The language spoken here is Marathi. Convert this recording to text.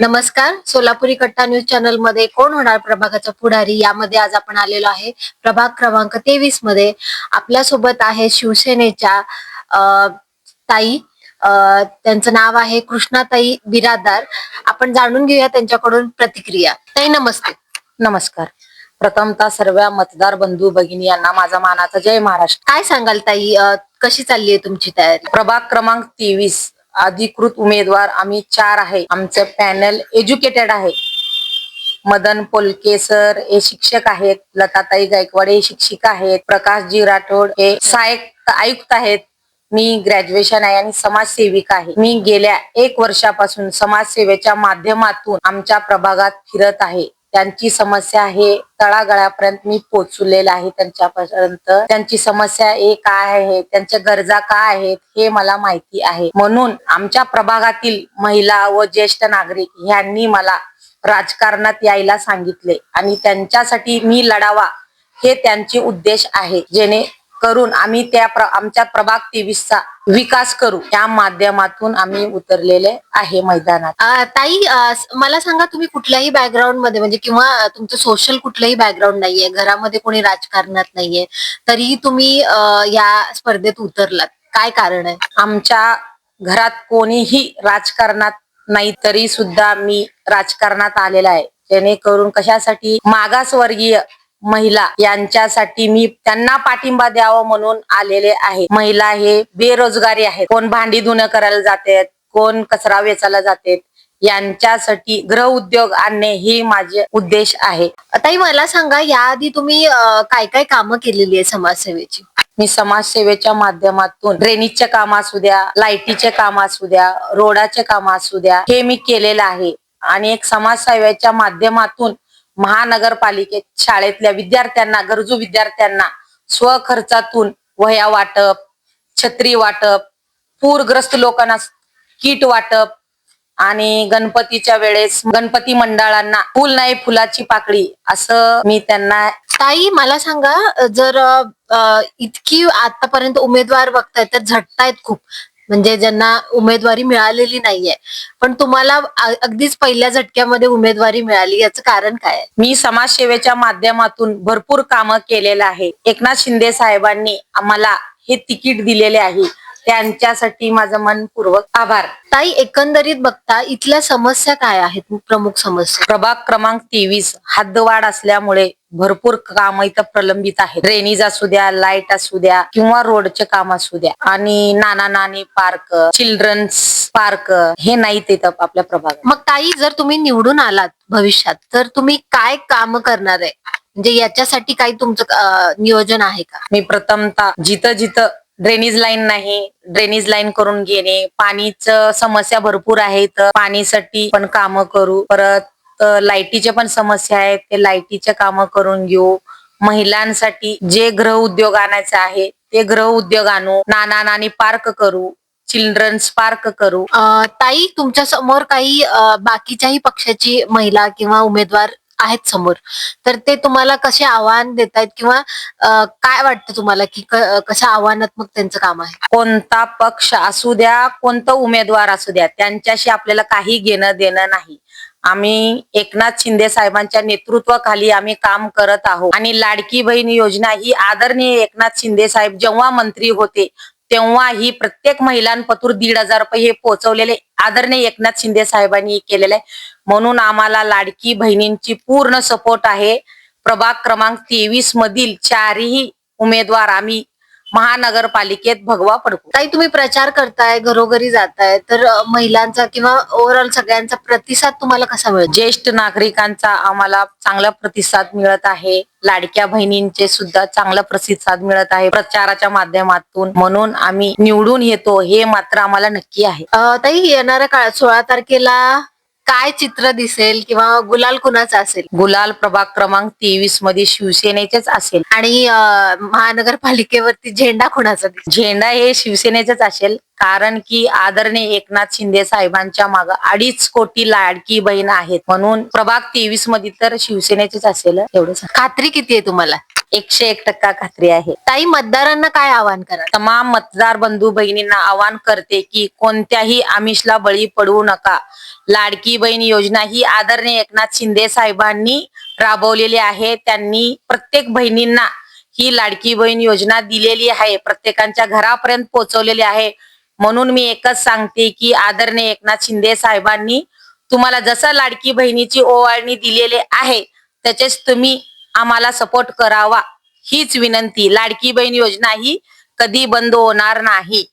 नमस्कार. सोलापुरी कट्टा न्यूज चॅनलमध्ये कोण होणार प्रभागाचा पुढारी? यामध्ये आज आपण आलेलो आहे प्रभाग क्रमांक तेवीसमध्ये. आपल्यासोबत आहे शिवसेनेच्या ताई. त्यांचं नाव आहे कृष्णाताई बिरादार. आपण जाणून घेऊया त्यांच्याकडून प्रतिक्रिया. ताई नमस्ते. नमस्कार. प्रथमतः सर्व मतदार बंधू भगिनी यांना माझा मानाचा जय महाराष्ट्र. काय सांगाल ताई? कशी चालली आहे तुमची तयारी? प्रभाग क्रमांक तेवीस. अधिकृत उमेदवार आम्ही चार आहे. आमचं पॅनल एज्युकेटेड आहे. मदन पोलके सर हे शिक्षक आहेत. लताताई गायकवाड हे शिक्षिका आहेत. प्रकाशजी राठोड हे सहाय्यक आयुक्त आहेत. मी ग्रॅज्युएशन आहे आणि समाजसेविका आहे. मी गेल्या एक वर्षापासून समाजसेवेच्या माध्यमातून आमच्या प्रभागात फिरत आहे. त्यांची समस्या हे तळागळापर्यंत मी पोचलेलं आहे त्यांच्यापर्यंत. त्यांची समस्या हे काय आहे? त्यांच्या गरजा काय आहेत? हे मला माहिती आहे. म्हणून आमच्या प्रभागातील महिला व ज्येष्ठ नागरिक यांनी मला राजकारणात यायला सांगितले आणि त्यांच्यासाठी मी लढावा हे त्यांचे उद्देश आहे. जेणे करून आम्ही त्या प्र- आमच्या प्रभाग तेवीसचा विकास करू त्या माध्यमातून आम्ही उतरलेले आहे मैदानात. अ, ताई अ, स- मला सांगा तुम्ही कुठल्याही बॅकग्राऊंडमध्ये म्हणजे किंवा तुमचं सोशल कुठलंही बॅकग्राऊंड नाहीये घरामध्ये कोणी राजकारणात नाहीये तरीही तुम्ही अ, या स्पर्धेत उतरलात. काय कारण आहे? आमच्या घरात कोणीही राजकारणात नाही तरी सुद्धा मी राजकारणात आलेला आहे. जेणेकरून कशासाठी मागासवर्गीय महिला यांच्यासाठी मी त्यांना पाठिंबा द्यावा म्हणून आलेले आहे. महिला हे बेरोजगारी आहेत. कोण भांडी धुणं करायला जातात कोण कचरा वेचायला जातात यांच्यासाठी गृह उद्योग आणणे हे माझे उद्देश आहे. ताई मला सांगा याआधी तुम्ही अ, काय काय कामं केलेली आहे समाजसेवेची? मी समाजसेवेच्या माध्यमातून ड्रेनेजचे काम असू द्या लाईटीचे काम असू द्या रोडाचे काम असू द्या हे मी केलेलं आहे. आणि एक समाजसेवेच्या माध्यमातून महानगरपालिकेत शाळेतल्या विद्यार्थ्यांना गरजू विद्यार्थ्यांना स्वखर्चातून वह्या वाटप छत्री वाटप पूरग्रस्त लोकांना किट वाटप आणि गणपतीच्या वेळेस गणपती मंडळांना फुल नाही फुलाची पाकळी असं मी त्यांना ताई मला सांगा जर इतकी आतापर्यंत उमेदवार बघतायत तर झटतायत खूप. म्हणजे ज्यांना उमेदवारी मिळालेली नाहीये. पण तुम्हाला अगदीच पहिल्या झटक्यामध्ये उमेदवारी मिळाली याचं कारण काय मी समाजसेवेच्या माध्यमातून भरपूर कामं केलेलं आहे. एकनाथ शिंदे साहेबांनी आम्हाला हे तिकीट दिलेले आहे. त्यांच्यासाठी माझं मनपूर्वक आभार. ताई एकंदरीत बघता इथल्या समस्या काय आहेत? प्रमुख समस्या. प्रभाग क्रमांक तेवीस हद्दवाढ असल्यामुळे भरपूर काम इथं प्रलंबित आहेत. ड्रेनेज असू द्या लाइट असू द्या किंवा रोडचे काम असू द्या. आणि Nana Nani park children's park हे नाहीत इथं आपल्या प्रभागात. मग ताई जर तुम्ही निवडून आलात भविष्यात तर तुम्ही काय काम करणार आहे? म्हणजे याच्यासाठी काही तुमचं अ, नियोजन आहे का? मी प्रथमतः जिथं जिथं ड्रेनेज लाईन नाही. ड्रेनेज लाईन करून घेणे. पाणीच समस्या भरपूर आहेत. पाणीसाठी पण कामं करू. परत लाईटीच्या पण समस्या आहेत. ते लाईटीचे कामं करून घेऊ. महिलांसाठी जे गृह उद्योग आणायचे आहे ते गृह उद्योग आणू. नाना नानी पार्क करू. चिल्ड्रन्स पार्क करू. ताई तुमच्यासमोर काही बाकीच्याही पक्षाची महिला किंवा उमेदवार आहेत समोर. तर ते तुम्हाला कसे आव्हान देत आहेत किंवा काय वाटतं तुम्हाला की कशा आव्हानात्मक त्यांचं काम आहे? कोणता पक्ष असू द्या कोणता उमेदवार असू द्या त्यांच्याशी आपल्याला काही घेणं देणं नाही. आम्ही एकनाथ शिंदे साहेबांच्या नेतृत्वाखाली आम्ही काम करत आहोत. आणि लाडकी बहीण योजना ही आदरणीय एकनाथ शिंदे साहेब जेव्हा मंत्री होते तेव्हा ही प्रत्येक महिलांपतूर दीड हजार रुपये हे पोहोचवलेले आदरणीय एकनाथ शिंदे साहेबांनी केलेले म्हणून आम्हाला लाडकी बहिणींची पूर्ण सपोर्ट आहे. प्रभाग क्रमांक तेवीस मधील चारही उमेदवार आम्ही महानगरपालिकेत भगवा पडतो. ताई तुम्ही प्रचार करताय घरोघरी जाताय तर महिलांचा किंवा ओव्हरऑल सगळ्यांचा प्रतिसाद तुम्हाला कसा मिळतो? ज्येष्ठ नागरिकांचा आम्हाला चांगला प्रतिसाद मिळत आहे. लाडक्या बहिणींचे सुद्धा चांगला प्रतिसाद मिळत आहे प्रचाराच्या माध्यमातून. म्हणून आम्ही निवडून येतो हे मात्र आम्हाला नक्की आहे. ताई येणाऱ्या काळात सोळा तारखेला काय चित्र दिसेल किंवा गुलाल कुणाचा असेल? गुलाल प्रभाग क्रमांक तेवीसमध्ये शिवसेनेचेच असेल. आणि महानगरपालिकेवरती झेंडा कुणाचा दिसेल? झेंडा हे शिवसेनेचेच असेल कारण की आदरणीय एकनाथ शिंदे साहेबांच्या माग अडीच कोटी लाडकी बहीण आहेत. म्हणून प्रभाग तेवीसमध्ये तर शिवसेनेचेच असेल एवढंच. खात्री किती आहे तुम्हाला? एकशे एक टक्का खात्री आहे. ताई मतदारांना काय आवाहन करा तमाम मतदार बंधू बहिणींना आवाहन करते की कोणत्याही आमिषला बळी पडू नका. लाडकी बहीण योजना ही आदरणीय एकनाथ शिंदे साहेबांनी राबवलेली आहे. त्यांनी प्रत्येक बहिणींना ही लाडकी बहीण योजना दिलेली आहे. प्रत्येकांच्या घरापर्यंत पोहोचवलेली आहे. म्हणून मी एकच सांगते की आदरणीय एकनाथ शिंदे साहेबांनी तुम्हाला जसं लाडकी बहिणीची ओवाळणी दिलेली आहे त्याचेच तुम्ही आम्हाला सपोर्ट करावा. हीच विनंती. लाडकी बहीण योजना ही कधी बंद होणार नाही.